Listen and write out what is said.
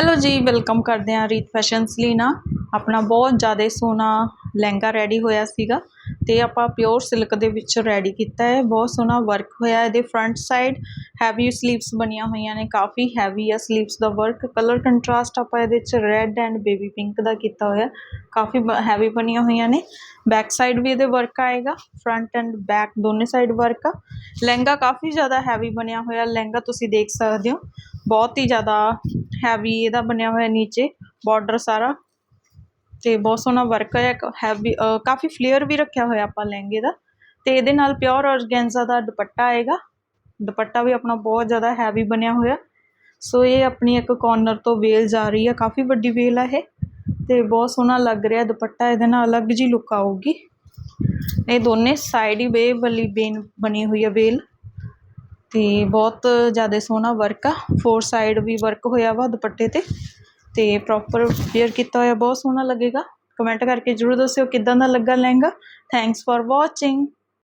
Hello ਜੀ welcome ਕਰਦੇ ਹਾਂ ਰੀਤ ਫੈਸ਼ਨਸ ਲਈ ਨਾ। ਆਪਣਾ ਬਹੁਤ ਜ਼ਿਆਦਾ ਸੋਹਣਾ ਲਹਿੰਗਾ ਰੈਡੀ ਹੋਇਆ ਸੀਗਾ ਤੇ ਆਪਾਂ ਪਿਓਰ ਸਿਲਕ ਦੇ ਵਿੱਚ ਰੈਡੀ ਕੀਤਾ ਹੈ। ਬਹੁਤ ਸੋਹਣਾ ਵਰਕ ਹੋਇਆ ਇਹਦੇ ਫਰੰਟ ਸਾਈਡ ਹੈਵੀ ਸਲੀਵਸ ਬਣੀਆਂ ਹੋਈਆਂ ਨੇ, ਕਾਫੀ ਹੈਵੀ ਆ ਸਲੀਵਸ ਦਾ ਵਰਕ ਕਲਰ ਕੰਟਰਾਸਟ ਆਪਾਂ ਇਹਦੇ ਵਿੱਚ ਰੈੱਡ ਐਂਡ ਬੇਬੀ ਪਿੰਕ ਦਾ ਕੀਤਾ ਹੋਇਆ। ਕਾਫੀ ਹੈਵੀ ਬਣੀਆਂ ਹੋਈਆਂ ਨੇ। ਬੈਕ ਸਾਈਡ ਵੀ ਇਹਦੇ ਵਰਕ ਆਏਗਾ ਫਰੰਟ ਐਂਡ ਬੈਕ ਦੋਨੇ ਸਾਈਡ ਵਰਕ ਆ। ਲਹਿੰਗਾ ਕਾਫੀ ਜ਼ਿਆਦਾ ਹੈਵੀ ਬਣਿਆ ਹੋਇਆ। ਲਹਿੰਗਾ ਤੁਸੀਂ ਦੇਖ ਸਕਦੇ ਹੋ। ਬਹੁਤ ਹੀ ਜ਼ਿਆਦਾ ਹੈਵੀ ਇਹਦਾ ਬਣਿਆ ਹੋਇਆ ਨੀਚੇ ਬਾਰਡਰ ਸਾਰਾ। ਅਤੇ ਬਹੁਤ ਸੋਹਣਾ ਵਰਕ ਹੈ ਹੈਵੀ ਕਾਫੀ ਫਲੇਅਰ ਵੀ ਰੱਖਿਆ ਹੋਇਆ ਆਪਾਂ ਲਹਿੰਗੇ ਦਾ। ਅਤੇ ਇਹਦੇ ਨਾਲ ਪਿਓਰ ਔਰਗੈਂਜ਼ਾ ਦਾ ਦੁਪੱਟਾ ਆਏਗਾ। ਦੁਪੱਟਾ ਵੀ ਆਪਣਾ ਬਹੁਤ ਜ਼ਿਆਦਾ ਹੈਵੀ ਬਣਿਆ ਹੋਇਆ। ਸੋ ਇਹ ਆਪਣੀ ਇੱਕ ਕੋਰਨਰ ਤੋਂ ਵੇਲ ਜਾ ਰਹੀ ਹੈ, ਕਾਫੀ ਵੱਡੀ ਵੇਲ ਆ ਇਹ। ਅਤੇ ਬਹੁਤ ਸੋਹਣਾ ਲੱਗ ਰਿਹਾ ਦੁਪੱਟਾ, ਇਹਦੇ ਨਾਲ ਅਲੱਗ ਜੀ ਲੁੱਕ ਆਊਗੀ। ਇਹ ਦੋਨੇ ਸਾਈਡ ਹੀ ਵੇ ਵਾਲੀ ਬੇਨ ਬਣੀ ਹੋਈ ਹੈ ਵੇਲ ਅਤੇ ਬਹੁਤ ਜ਼ਿਆਦਾ ਸੋਹਣਾ ਵਰਕ ਆ। ਫੋਰ ਸਾਈਡ ਵੀ ਵਰਕ ਹੋਇਆ ਵਾ ਦੁਪੱਟੇ ਤੇ। ਅਤੇ ਪ੍ਰੋਪਰ ਵੇਅਰ ਕੀਤਾ ਹੋਇਆ, ਬਹੁਤ ਸੋਹਣਾ ਲੱਗੇਗਾ। ਕਮੈਂਟ ਕਰਕੇ ਜਰੂਰ ਦੱਸਿਓ ਕਿੱਦਾਂ ਦਾ ਲੱਗਾ ਲਹਿੰਗਾ। Thanks four watching